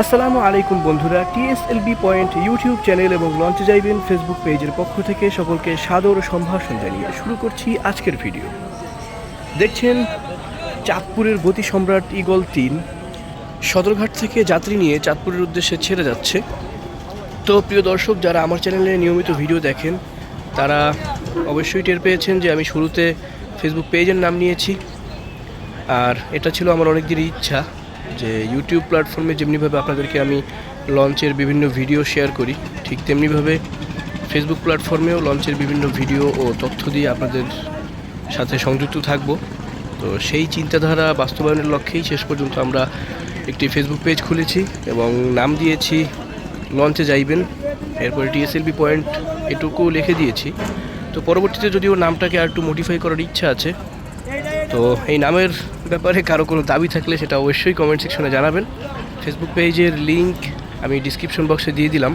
আসসালামু আলাইকুম বন্ধুরা, টিএসএলবি পয়েন্ট ইউটিউব চ্যানেল এবং লঞ্চে যাইবেন ফেসবুক পেজের পক্ষ থেকে সকলকে সাদর সম্ভাষণ জানিয়ে শুরু করছি আজকের ভিডিও। দেখছেন, চাঁদপুরের গতি সম্রাট ইগল তিন, সদরঘাট থেকে যাত্রী নিয়ে চাঁদপুরের উদ্দেশ্যে ছেড়ে যাচ্ছে। তো প্রিয় দর্শক, যারা আমার চ্যানেলে নিয়মিত ভিডিও দেখেন, তারা অবশ্যই টের পেয়েছেন যে আমি শুরুতে ফেসবুক পেজের নাম নিয়েছি। আর এটা ছিল আমার অনেক দিনের ইচ্ছা যে ইউটিউব প্ল্যাটফর্মে যেমনিভাবে আপনাদেরকে আমি লঞ্চের বিভিন্ন ভিডিও শেয়ার করি, ঠিক তেমনিভাবে ফেসবুক প্ল্যাটফর্মেও লঞ্চের বিভিন্ন ভিডিও ও তথ্য দিয়ে আপনাদের সাথে সংযুক্ত থাকব। তো সেই চিন্তাধারা বাস্তবায়নের লক্ষ্যেই শেষ পর্যন্ত আমরা একটি ফেসবুক পেজ খুলেছি এবং নাম দিয়েছি লঞ্চে যাইবেন। এরপরে টিএসএলবি পয়েন্ট এটুকু লিখে দিয়েছি। তো পরবর্তীতে যদিও নামটাকে আর একটু মডিফাই করার ইচ্ছা আছে তো এই নামের ব্যাপারে কারও কোনো দাবি থাকলে সেটা অবশ্যই কমেন্ট সেকশনে জানাবেন। ফেসবুক পেজের লিঙ্ক আমি ডিসক্রিপশন বক্সে দিয়ে দিলাম।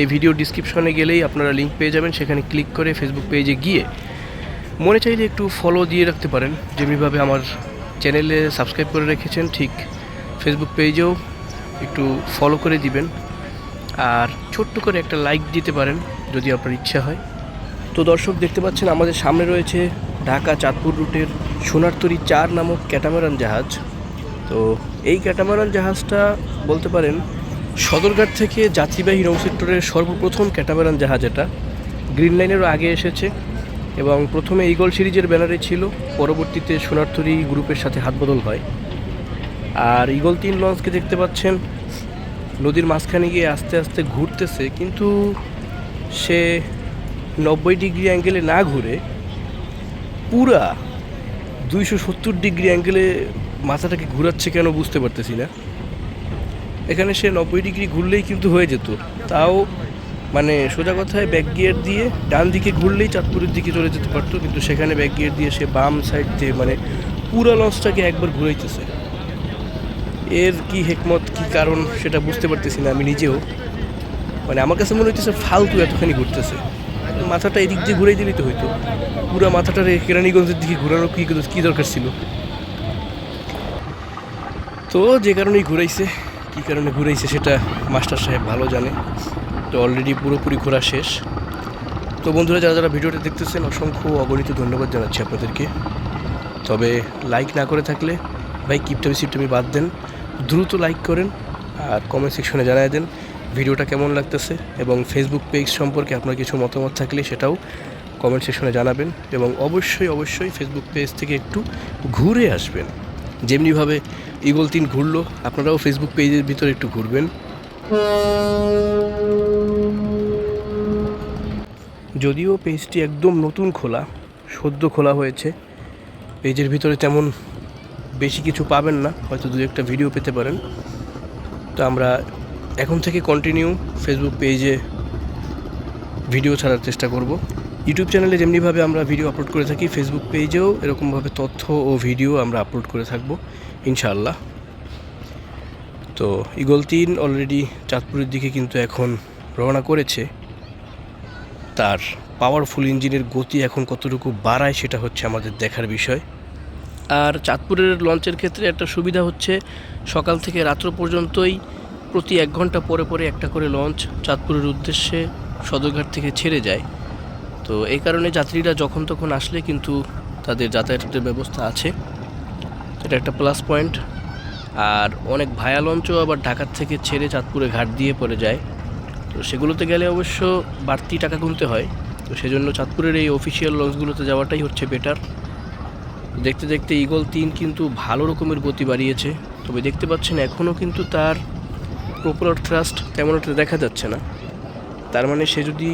এই ভিডিও ডিসক্রিপশনে গেলেই আপনারা লিঙ্ক পেয়ে যাবেন। সেখানে ক্লিক করে ফেসবুক পেজে গিয়ে মনে চাইলে একটু ফলো দিয়ে রাখতে পারেন। যেমনিভাবে আমার চ্যানেলে সাবস্ক্রাইব করে রেখেছেন, ঠিক ফেসবুক পেজেও একটু ফলো করে দিবেন। আর ছোট্ট করে একটা লাইক দিতে পারেন, যদি আপনার ইচ্ছা হয়। তো দর্শক দেখতে পাচ্ছেন, আমাদের সামনে রয়েছে ঢাকা চাঁদপুর রুটের সোনারতরী চার নামক ক্যাটামারান জাহাজ। তো এই ক্যাটামারান জাহাজটা বলতে পারেন সদরঘাট থেকে যাত্রীবাহী নৌসেক্টরের সর্বপ্রথম ক্যাটামারান জাহাজ এটা। গ্রিন লাইনেরও আগে এসেছে এবং প্রথমে ইগল সিরিজের ব্যানারে ছিল, পরবর্তীতে সোনারতরী গ্রুপের সাথে হাত বদল হয়। আর ইগল তিন লঞ্চকে দেখতে পাচ্ছেন, নদীর মাঝখানে গিয়ে আস্তে আস্তে ঘুরতেছে, কিন্তু সে নব্বই ডিগ্রি অ্যাঙ্গেলে না ঘুরে পুরা দুইশো সত্তর ডিগ্রি অ্যাঙ্গেলে মাথাটাকে ঘুরাচ্ছে কেন বুঝতে পারতেছি না। এখানে সে নব্বই ডিগ্রি ঘুরলেই কিন্তু হয়ে যেত। তাও মানে সোজা কথায় ব্যাক গিয়ার দিয়ে ডান দিকে ঘুরলেই চাঁদপুরের দিকে চলে যেতে পারতো, কিন্তু সেখানে ব্যাক গিয়ার দিয়ে সে বাম সাইড দিয়ে মানে পুরা লঞ্চটাকে একবার ঘুরাইতেছে। এর কি হেকমত, কি কারণ সেটা বুঝতে পারতেছি না আমি নিজেও। মানে আমার কাছে মনে হইতেছে ফালতু এতখানি ঘুরতেছে। মাথাটা এদিক দিয়ে ঘুরাই দিলেই তো হইতো। পুরা মাথাটা কেরানীগঞ্জের দিকে ঘোরানো কি কী দরকার ছিল? তো যে কারণেই ঘুরাইছে, কী কারণে ঘুরাইছে সেটা মাস্টার সাহেব ভালো জানে। তো অলরেডি পুরোপুরি ঘোরা শেষ। তো বন্ধুরা, যারা যারা ভিডিওটা দেখতেছেন, অসংখ্য অগণিত ধন্যবাদ জানাচ্ছি আপনাদেরকে। তবে লাইক না করে থাকলে, ভাই কিপটামি সিপটামি বাদ দেন। দ্রুত লাইক করেন আর কমেন্ট সেকশনে জানায় দেন। ভিডিওটা কেমন লাগতেছে এবং ফেসবুক পেজ সম্পর্কে আপনার কিছু মতামত থাকলে সেটাও কমেন্ট সেকশনে জানাবেন এবং অবশ্যই অবশ্যই ফেসবুক পেজ থেকে একটু ঘুরে আসবেন। যেমনিভাবে ইগল তিন ঘুরলো, আপনারাও ফেসবুক পেজের ভিতরে একটু ঘুরবেন। যদিও পেজটি একদম নতুন খোলা, সদ্য খোলা হয়েছে পেজের ভিতরে তেমন বেশি কিছু পাবেন না, হয়তো দু একটা ভিডিও পেতে পারেন। তো আমরা এখন থেকে কন্টিনিউ ফেসবুক পেজে ভিডিও ছাড়ার চেষ্টা করব। ইউটিউব চ্যানেলে যেমনিভাবে আমরা ভিডিও আপলোড করে থাকি ফেসবুক পেজেও এরকমভাবে তথ্য ও ভিডিও আমরা আপলোড করে থাকব, ইনশাআল্লাহ। তো ইগল তিন অলরেডি চাঁদপুরের দিকে কিন্তু এখন রওনা করেছে। তার পাওয়ারফুল ইঞ্জিনের গতি এখন কতটুকু বাড়ায় সেটা হচ্ছে আমাদের দেখার বিষয়। আর চাঁদপুরের লঞ্চের ক্ষেত্রে একটা সুবিধা হচ্ছে, সকাল থেকে রাত্র পর্যন্তই প্রতি এক ঘণ্টা পরে পরে একটা করে লঞ্চ চাঁদপুরের উদ্দেশ্যে সদরঘাট থেকে ছেড়ে যায়। তো এই কারণে যাত্রীরা যখন তখন আসলে কিন্তু তাদের যাতায়াতের ব্যবস্থা আছে। এটা একটা প্লাস পয়েন্ট আর অনেক ভায়া লঞ্চও আবার ঢাকার থেকে ছেড়ে চাঁদপুরে ঘাট দিয়ে পড়ে যায়। তো সেগুলোতে গেলে অবশ্য বাড়তি টাকা গুনতে হয়। তো সেজন্য চাঁদপুরের এই অফিসিয়াল লঞ্চগুলোতে যাওয়াটাই হচ্ছে বেটার দেখতে দেখতে ইগল তিন কিন্তু ভালো রকমের গতি বাড়িয়েছে। তবে দেখতে পাচ্ছেন এখনও কিন্তু তার প্রপার থ্রাস্ট তেমন একটা দেখা যাচ্ছে না। তার মানে সে যদি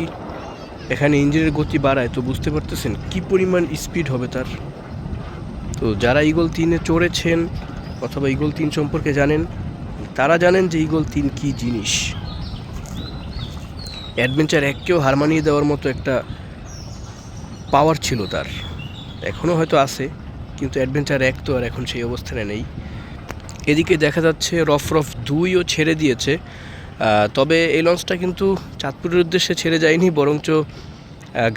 এখানে ইঞ্জিনের গতি বাড়ায়, তো বুঝতে পারতেছেন কি পরিমাণ স্পিড হবে তার। তো যারা ইগল তিনে চড়েছেন অথবা ইগল তিন সম্পর্কে জানেন, তারা জানেন যে ইগল তিন কি জিনিস। অ্যাডভেঞ্চার এককেও হার মানিয়ে দেওয়ার মতো একটা পাওয়ার ছিল তার। এখনও হয়তো আছে, কিন্তু অ্যাডভেঞ্চার এক তো আর এখন সেই অবস্থানে নেই। এদিকে দেখা যাচ্ছে রফ রফ দুইও ছেড়ে দিয়েছে। তবে এই লঞ্চটা কিন্তু চাঁদপুরের উদ্দেশ্যে ছেড়ে যায়নি, বরঞ্চ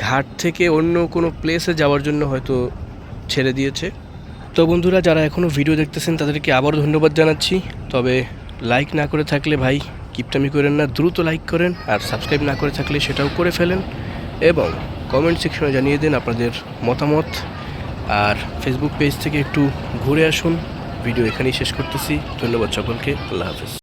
ঘাট থেকে অন্য কোনো প্লেসে যাওয়ার জন্য হয়তো ছেড়ে দিয়েছে। তো বন্ধুরা, যারা এখনও ভিডিও দেখতেছেন, তাদেরকে আবারও ধন্যবাদ জানাচ্ছি। তবে লাইক না করে থাকলে ভাই কিপটামি করেন না, দ্রুত লাইক করেন আর সাবস্ক্রাইব না করে থাকলে সেটাও করে ফেলেন। এবং কমেন্ট সেকশনে জানিয়ে দিন আপনাদের মতামত। আর ফেসবুক পেজ থেকে একটু ঘুরে আসুন। ভিডিও এখানেই শেষ করতেছি। ধন্যবাদ সকলকে। আল্লাহ হাফেজ।